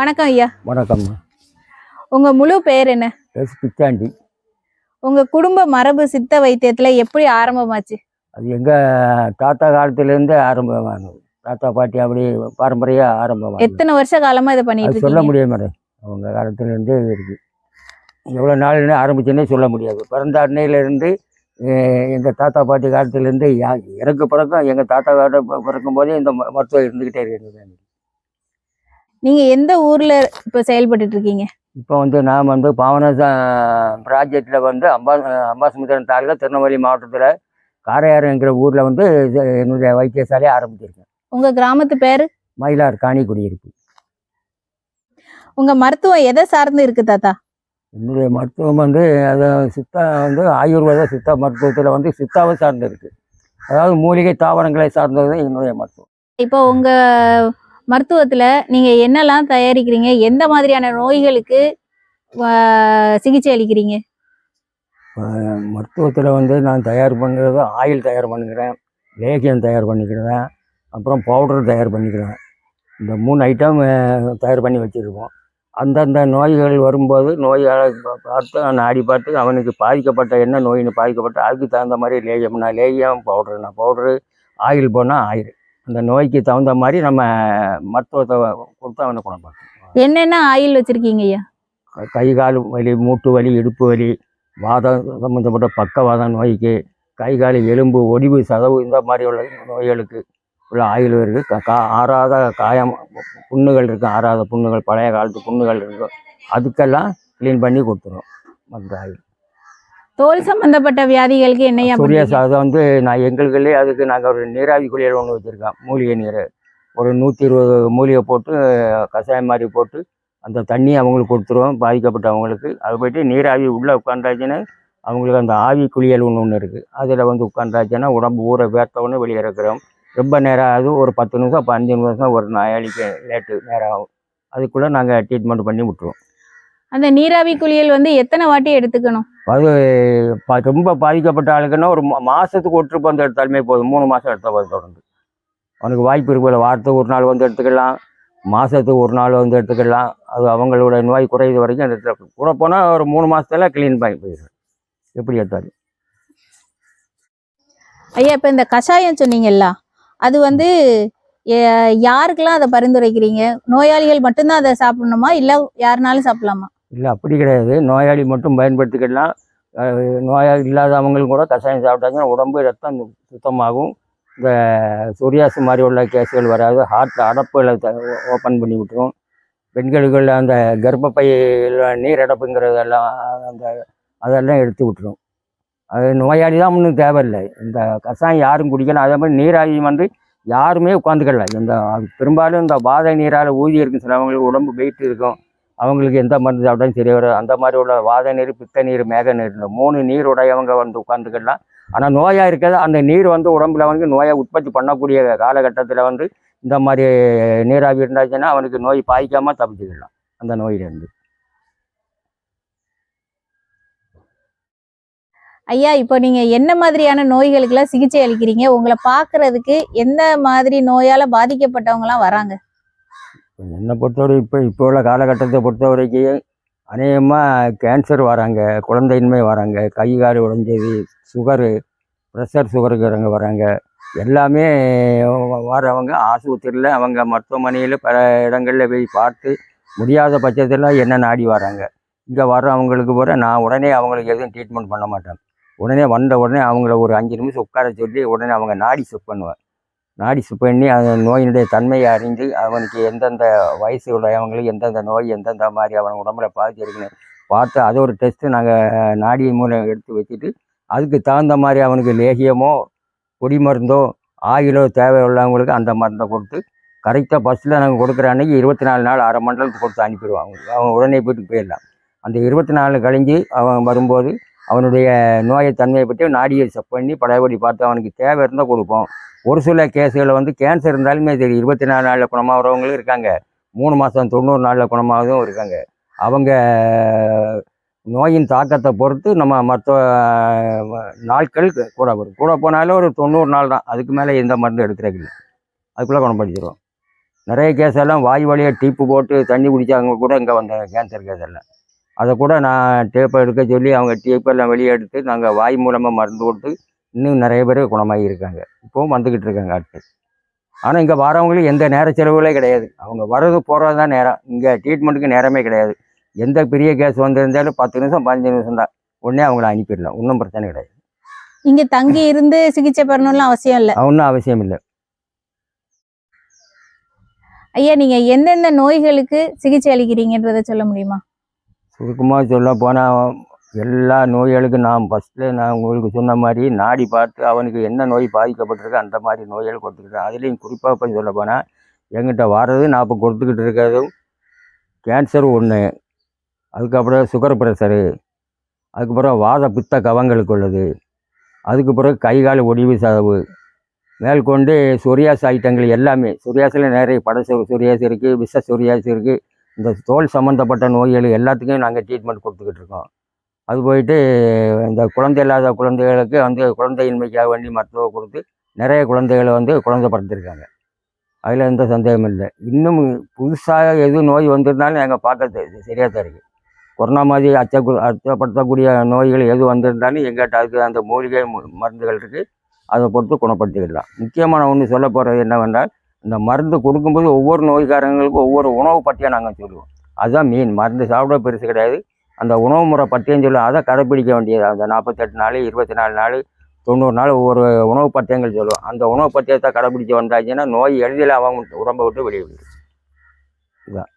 வணக்கம் ஐயா. வணக்கம்மா. உங்க முழு பேர் என்ன? எஸ் பிச்சாண்டி உங்க குடும்ப மரபு சித்த வைத்தியத்துல எப்படி ஆரம்பமாச்சு? அது எங்கள் தாத்தா காலத்துலேருந்தே ஆரம்பமானது. தாத்தா பாட்டி அப்படி பாரம்பரியாக ஆரம்பமானது. எத்தனை வருஷ காலமா இதை பண்ணிட்டு சொல்ல முடியாது மேடம். அவங்க காலத்துலேருந்தே இருக்கு. எவ்வளோ நாள்னு ஆரம்பிச்சுன்னே சொல்ல முடியாது. பிறந்த அன்னையிலேருந்து எங்கள் தாத்தா பாட்டி காலத்துலேருந்து எனக்கு பிறக்கும் எங்கள் தாத்தா கால பிறக்கும் போதே இந்த மருத்துவம் இருந்துக்கிட்டே இருக்குது நீங்க எந்த ஊர்ல இப்ப செயல்பட்டுட்டு இருக்கீங்க? இப்போ வந்து நான் வந்து பாவன ப்ராஜெக்டில் வந்து அம்பா அம்பாசமுத்திரம் தாலுகா திருநெல்வேலி மாவட்டத்தில் காரையாறுங்கிற ஊரில் வந்து என்னுடைய வைத்தியசாலையை ஆரம்பிச்சிருக்கேன். உங்க கிராமத்து பேரு? மயிலார் காணி குடியிருப்பு உங்க மருத்துவம் எதை சார்ந்து இருக்கு தாத்தா? என்னுடைய மருத்துவம் வந்து அது சித்தா வந்து ஆயுர்வேத சித்தா மருத்துவத்தில் வந்து சித்தாவை சார்ந்து இருக்கு. அதாவது மூலிகை தாவரங்களை சார்ந்தது தான் என்னுடைய மருத்துவம். இப்போ உங்க மருத்துவத்துல நீங்க என்னெல்லாம் தயாரிக்கிறீங்க? எந்த மாதிரியான நோய்களுக்கு சிகிச்சை அளிக்கிறீங்க? மருத்துவத்தில் வந்து நான் தயார் பண்ணுறது ஆயில் தயார் பண்ணிக்கிறேன் லேகியம் தயார் பண்ணிக்கிறேன் அப்புறம் பவுடர் தயார் பண்ணிக்கிறேன். இந்த மூணு ஐட்டம் தயார் பண்ணி வச்சுருக்கோம். அந்தந்த நோய்கள் வரும்போது நோய்களை பார்த்து நாடி பார்த்து அவனுக்கு பாதிக்கப்பட்ட என்ன நோயின்னு பாதிக்கப்பட்ட அதுக்கு தகுந்த மாதிரி லேகியம்னா லேகியம் பவுடர்னா பவுடரு ஆயில் போனால் ஆயில். அந்த நோய்க்கு தகுந்த மாதிரி நம்ம மருத்துவத்தை கொடுத்து அவனை குணப்படுத்தணும் என்னென்ன ஆயில் வச்சிருக்கீங்க ஐயா? க- கால் வலி மூட்டு வலி இடுப்பு வலி வாதம் சம்மந்தப்பட்ட பக்கவாதம் நோய்க்கு கை கால் எலும்பு ஒடிவு சதவு இந்த மாதிரி உள்ள நோய்களுக்கு உள்ள ஆயுள் இருக்குது க- ஆறாத காயம் புண்ணுகள் இருக்கும் ஆறாத புண்ணுகள் பழைய காலத்து புண்ணுகள் இருக்கும் அதுக்கெல்லாம் க்ளீன் பண்ணி கொடுத்துரும் மற்ற ஆயில். தோல் சம்பந்தப்பட்ட வியாதிகளுக்கு என்னையா சூரிய பண்றீங்க? சாதம் வந்து நான் எங்களுக்குள்ளே அதுக்கு நாங்கள் ஒரு நீராவி குளியல் ஒன்று வச்சுருக்கோம் மூலிகை நீர். ஒரு நூற்றி இருபது மூலிகை போட்டு கஷாயம் மாதிரி போட்டு அந்த தண்ணி அவங்களுக்கு கொடுத்துருவோம் பாதிக்கப்பட்டவங்களுக்கு. அது போயிட்டு நீராவி உள்ளே உட்காந்தாச்சுன்னா அவங்களுக்கு அந்த ஆவி குளியல் ஒன்று ஒன்று இருக்குது அதில் வந்து உட்காந்தாச்சுன்னா உடம்பு ஊற வேர்த்தவொடனே வெளியே இருக்கிறோம் ரொம்ப நேரம் ஆகுது ஒரு பத்து நிமிஷம் பதினஞ்சு நிமிஷம் ஒரு நாளைக்கு லேட்டு நேரம் ஆகும். அதுக்குள்ளே நாங்கள் ட்ரீட்மெண்ட் பண்ணி விட்ருவோம் அந்த நீராவி குளியல் வந்து எத்தனை வாட்டி எடுத்துக்கணும்? அது ப- ரொம்ப பாதிக்கப்பட்ட ஆளுக்குன்னா ஒரு மா- மாசத்துக்கு ஒரு ட்ரிப் வந்து எடுத்தாலுமே போதும். மூணு மாதம் எடுத்தால் போதும் தொடர்ந்து. அவனுக்கு வாய்ப்பு இருக்குல்ல வாரத்துக்கு ஒரு நாள் வந்து எடுத்துக்கலாம். மாதத்துக்கு ஒரு நாள் வந்து எடுத்துக்கலாம். அது அவங்களோட நோய் குறையுது வரைக்கும் எடுத்து கூட போனால் ஒரு மூணு மாசத்துல க்ளீன் பண்ணி போயிடும் எப்படி எடுத்தாலும். ஐயா இப்போ இந்த கஷாயம் சொன்னீங்கல்ல அது வந்து யாருக்கெல்லாம் அதை பரிந்துரைக்கிறீங்க? நோயாளிகள் மட்டும்தான் அதை சாப்பிடணுமா? இல்லை யாருனாலும் சாப்பிடலாமா? இல்லை அப்படி கிடையாது. நோயாளி மட்டும் பயன்படுத்திக்கலாம் நோயாளி இல்லாதவங்களும் கூட கஷாயம் சாப்பிட்டாங்கன்னா உடம்பு ரத்தம் சுத்தமாகும். இந்த சொரியாசு மாதிரி உள்ள கேஸுகள் வராது. ஹார்ட்டில் அடப்புகளை ஓப்பன் பண்ணி விட்டுரும். பெண்களுக்குள்ள அந்த கர்ப்பப்பையில் நீரடப்புங்கிறதெல்லாம் அந்த அதெல்லாம் எடுத்து விட்டுரும். அது நோயாளி தான் ஒன்றும் தேவையில்லை. இந்த கஷாயம் யாரும் குடிக்கலாம் அதே மாதிரி நீராகி வந்து யாருமே உட்காந்துக்கல இந்த பெரும்பாலும் இந்த வாதை நீரால் ஊதி இருக்கும் சிலவங்களுக்கு உடம்பு வெயிட் இருக்கும். அவங்களுக்கு எந்த மருந்து சாப்பிட்டாலும் சரி வரும் அந்த மாதிரி உள்ள வாத நீர் பித்த நீர் மேக நீர் இந்த மூணு நீர் உடையவங்க வந்து உட்காந்துக்கலாம் ஆனால் நோயாக இருக்கிறது அந்த நீர் வந்து உடம்புல வந்து நோயை உற்பத்தி பண்ணக்கூடிய காலகட்டத்தில் வந்து இந்த மாதிரி நீராவி இருந்தாச்சுன்னா அவனுக்கு நோய் பாய்க்காமல் தப்பிச்சுக்கலாம் அந்த நோயிலேருந்து. ஐயா இப்போ நீங்கள் என்ன மாதிரியான நோய்களுக்கெல்லாம் சிகிச்சை அளிக்கிறீங்க? உங்களை பார்க்கறதுக்கு எந்த மாதிரி நோயால் பாதிக்கப்பட்டவங்களாம் வராங்க? என்னை பொறுத்தவரை இப்போ இப்போ உள்ள காலகட்டத்தை பொறுத்த வரைக்கும் அநேகமாக கேன்சர் வராங்க குழந்தையின்மை வராங்க கை கால் உடஞ்சது சுகரு ப்ரெஷர் சுகருக்கிறவங்க வராங்க. எல்லாமே வரவங்க ஆஸ்பத்திரியில் அவங்க மருத்துவமனையில் பல இடங்களில் போய் பார்த்து முடியாத பட்சத்தில் என்ன நாடி வராங்க. இங்கே வர்றவங்களுக்கு போகிற நான் உடனே அவங்களுக்கு எதுவும் ட்ரீட்மெண்ட் பண்ண மாட்டேன். உடனே வந்த உடனே அவங்கள ஒரு அஞ்சு நிமிஷம் உட்கார சொல்லி உடனே அவங்க நாடி செக் பண்ணுவேன். நாடி பண்ணி அந்த நோயினுடைய தன்மையை அறிந்து அவனுக்கு எந்தெந்த வயசு உடையவங்களுக்கு எந்தெந்த நோய் எந்தெந்த மாதிரி அவன் உடம்புல பாதிச்சிருக்குன்னு பார்த்து அதை ஒரு டெஸ்ட்டு நாங்கள் நாடி மூலம் எடுத்து வச்சுட்டு அதுக்கு தகுந்த மாதிரி அவனுக்கு லேகியமோ கொடி மருந்தோ ஆயிலோ தேவை உள்ளவங்களுக்கு அந்த மருந்தை கொடுத்து கரெக்டாக பஸ்ஸில் நாங்கள் கொடுக்குற அன்னைக்கு இருபத்தி நாலு நாள் அரை மண்டலத்துக்கு கொடுத்து அனுப்பிடுவாங்க. அவன் உடனே போயிட்டு போயிடலாம். அந்த இருபத்தி நாலு கழிஞ்சு அவன் வரும்போது அவனுடைய நோயை தன்மையை பற்றி நாடியை செக் பண்ணி பழையபடி பார்த்து அவனுக்கு தேவை இருந்தால் கொடுப்போம். ஒரு சில கேஸுகளில் வந்து கேன்சர் இருந்தாலுமே சரி இருபத்தி நாலு நாளில் குணமாகிறவங்களும் இருக்காங்க. மூணு மாதம் தொண்ணூறு நாளில் குணமாகவும் இருக்காங்க. அவங்க நோயின் தாக்கத்தை பொறுத்து நம்ம மற்ற நாட்கள் கூட வரும். கூட போனாலும் ஒரு தொண்ணூறு நாள் தான். அதுக்கு மேலே எந்த மருந்து எடுக்கிறதில்ல அதுக்குள்ளே குணப்படுத்திடுவோம். நிறைய கேஸ் எல்லாம் வாய் வழியாக டீப்பு போட்டு தண்ணி குடித்தவங்க கூட இங்கே வந்த கேன்சர் கேஸ் எல்லாம். அதை கூட நான் டேப்பை எடுக்க சொல்லி அவங்க டேப்பெல்லாம் வெளியே எடுத்து நாங்கள் வாய் மூலமாக மருந்து கொடுத்து இன்னும் நிறைய பேர் குணமாகி இருக்காங்க. இப்போவும் வந்துக்கிட்டு இருக்காங்க ஆட்கள் ஆனால் இங்கே வரவங்களுக்கு எந்த நேர செலவுகளே கிடையாது. அவங்க வர்றது போகிறது தான் நேரம். இங்கே ட்ரீட்மெண்ட்டுக்கு நேரமே கிடையாது. எந்த பெரிய கேஸ் வந்திருந்தாலும் பத்து நிமிஷம் பதினஞ்சு நிமிஷம் தான். உடனே அவங்கள அனுப்பிடலாம். ஒன்றும் பிரச்சனை கிடையாது. இங்க தங்கி இருந்து சிகிச்சை பெறணும்லாம் அவசியம் இல்ல? ஒன்றும் அவசியம் இல்லை. ஐயா நீங்க எந்தெந்த நோய்களுக்கு சிகிச்சை அளிக்கிறீங்கன்றத சொல்ல முடியுமா? சுருக்கமாக சொல்ல போனால் எல்லா நோய்களுக்கும் நான் ஃபஸ்ட்டில் நான் உங்களுக்கு சொன்ன மாதிரி நாடி பார்த்து அவனுக்கு என்ன நோய் பாதிக்கப்பட்டிருக்கோ அந்த மாதிரி நோய்கள் கொடுத்துக்கிட்டேன் அதுலேயும் குறிப்பாக இப்போ சொல்ல போனால் எங்கிட்ட வர்றது நான் இப்போ கொடுத்துக்கிட்டு இருக்கிறதும் கேன்சர் ஒன்று அதுக்கப்புறம் சுகர் ப்ரெஷரு அதுக்கப்புறம் வாத பித்த கவங்களுக்கு உள்ளது அதுக்கு பிறகு கை கால் ஒடிவு சதவு மேற்கொண்டு சொரியாஸ் ஐட்டங்கள் எல்லாமே சொரியாஸில் நிறைய பட சொரியாஸ் இருக்குது விஷ சொரியாஸ் இருக்குது இந்த தோல் சம்மந்தப்பட்ட நோய்கள் எல்லாத்துக்கும் நாங்கள் ட்ரீட்மெண்ட் கொடுத்துக்கிட்டு இருக்கோம். அது போயிட்டு இந்த குழந்தை இல்லாத குழந்தைகளுக்கு வந்து குழந்தையின்மைக்காக வேண்டி மருத்துவம் கொடுத்து நிறைய குழந்தைகளை வந்து குழந்தை பிறந்திருக்காங்க அதில் எந்த சந்தேகமும் இல்லை. இன்னும் புதுசாக எது நோய் வந்திருந்தாலும் நாங்கள் பார்க்கறது சரியாக தான் இருக்குது கொரோனா மாதிரி அச்ச அச்சப்படுத்தக்கூடிய நோய்கள் எது வந்திருந்தாலும் எங்கிட்ட அதுக்கு அந்த மூலிகை மருந்துகள் இருக்குது அதை பொறுத்து குணப்படுத்திக்கிடலாம் முக்கியமான ஒன்று சொல்ல போகிறது என்னவென்றால் இந்த மருந்து கொடுக்கும்போது ஒவ்வொரு நோய்க்காரங்களுக்கும் ஒவ்வொரு உணவு பற்றியாக நாங்கள் சொல்லுவோம். அதுதான் மீன் மருந்து சாப்பிட பெருசு கிடையாது. அந்த உணவு முறை பத்தியம் சொல்லுவோம் அதை கடைப்பிடிக்க வேண்டியது. அந்த நாற்பத்தெட்டு நாள் இருபத்தி நாலு நாள் தொண்ணூறு நாள் ஒவ்வொரு உணவு பத்தியங்கள் சொல்லுவோம். அந்த உணவு பத்தியத்தை கடைப்பிடிச்சு வந்தாச்சுன்னா நோய் எளிதில் அவங்க உடம்பை விட்டு வெளியே இதுதான்